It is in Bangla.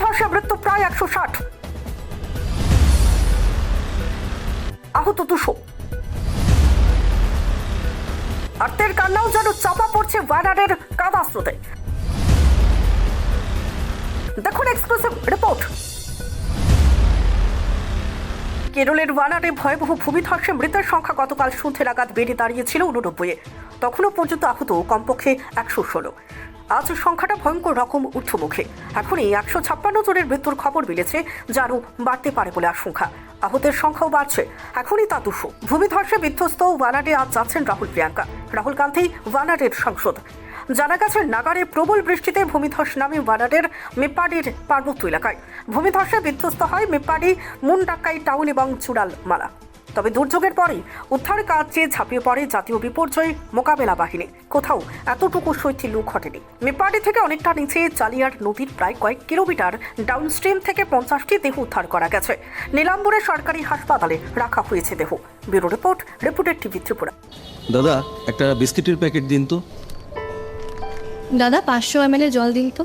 ভূমিধসে মৃত্যু প্রায় একশো ষাট। আহত দুশো। আর্তের কান্নাও যেন চাপা পড়ছে ভ্যানারের কাদা স্রোতে দেখুন এক্সক্লুসিভ রিপোর্ট। কেরলের ওয়ানারে ভয়াবহ ভূমিধসে মৃতের সংখ্যা গতকাল সন্ধ্যে নাগাদ বেড়ে দাঁড়িয়েছিল উননব্বইয়ে। তখনও পর্যন্ত আহত কমপক্ষে একশো ষোলো। আজ সংখ্যাটা ভয়ঙ্কর রকম ঊর্ধ্বমুখে এখনই একশো ছাপ্পান্ন জনের মৃত্যুর খবর মিলেছে যা আরও বাড়তে পারে বলে আশঙ্কা। আহতের সংখ্যাও বাড়ছে। এখনই তা দুশো। ভূমিধসে বিধ্বস্ত ওয়ানাডে আজ যাচ্ছেন রাহুল প্রিয়াঙ্কা। রাহুল গান্ধী, ওয়ানাডের সাংসদ। জানা গেছে, নাগারে প্রবল বৃষ্টিতে ভূমিধস নামে ওয়ানাডের মেপাডির পার্বত্য এলাকায়। ভূমিধসে বিধ্বস্ত হয় মেপাডি মুন্ডাক্কাই টাউন এবং চূড়াল মালা তবে দুর্যোগের পরেই উদ্ধার কাজে ঝাঁপিয়ে পড়ে জাতীয় বিপর্যয় মোকাবেলা বাহিনী। কোথাও এতটুকু শৈথিল্য ঘটেনি। মেপাডি থেকে অনেকটা নিচে চালিয়ার নদীর প্রায় কয়েক কিলোমিটার ডাউনস্ট্রিম থেকে পঞ্চাশটি দেহ উদ্ধার করা গেছে। নীলাম্বরে সরকারি হাসপাতালে রাখা হয়েছে দেহ। ব্যুরো রিপোর্ট রিপোর্টের টিভি ত্রিপুরা। দাদা একটা বিস্কিটের প্যাকেট দিন তো। দাদা পাঁচশো এম জল দিন তো।